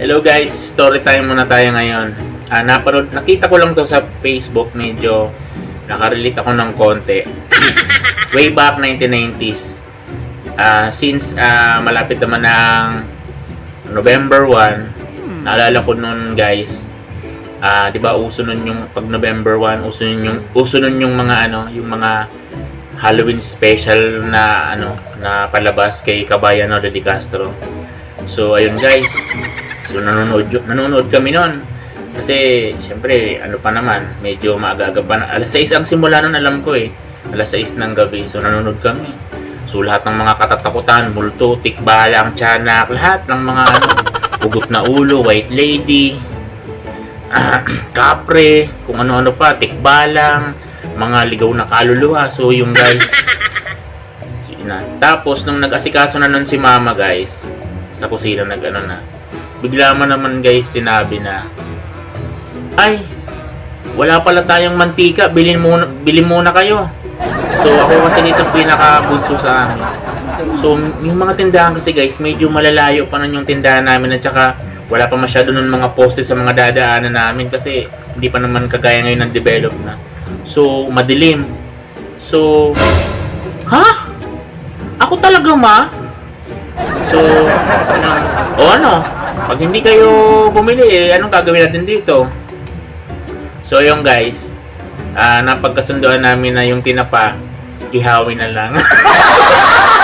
Hello guys, story time muna tayo ngayon. Ah, napanood, nakita ko lang to sa Facebook, medyo nakarelate ako ng konti. Way back 1990s. Ah, since ah, malapit naman ng November 1, naalala ko noon guys, ah, 'di ba uso nun yung pag November 1, uso nun yung uso nun yung mga ano, yung mga Halloween special na ano na palabas kay Kabayan de Castro. So ayun guys, So nanonood, nanonood kami noon. Kasi syempre ano pa naman, medyo maaga-aga pa na. Alas 6 ang simula nun alam ko eh. Alas 6 ng gabi. So nanonood kami. So lahat ng mga katatakutan, multo, tikbalang, tiyanak, lahat ng mga ano, ugot na ulo, white lady, kapre, kung ano-ano pa, tikbalang, mga ligaw na kaluluwa. So yung guys, na. Tapos nung nag-asikaso na nun si mama guys, sa kusina nag ano na, bigla mo naman guys sinabi na ay wala pala tayong mantika bilhin muna bilhin muna kayo. So ako kasi isang pinaka bunso sa amin. So yung mga tindahan kasi guys medyo malalayo pa nun yung tindahan namin at saka wala pa masyado nun mga poste sa mga dadaanan namin kasi hindi pa naman kagaya ngayon ng develop na. So madilim. So ha? Ako talaga ma? So, ano, o ano, pag hindi kayo bumili, eh, anong gagawin natin dito? So, yung guys, ah napagkasunduan namin na yung tinapa, ihawin na lang.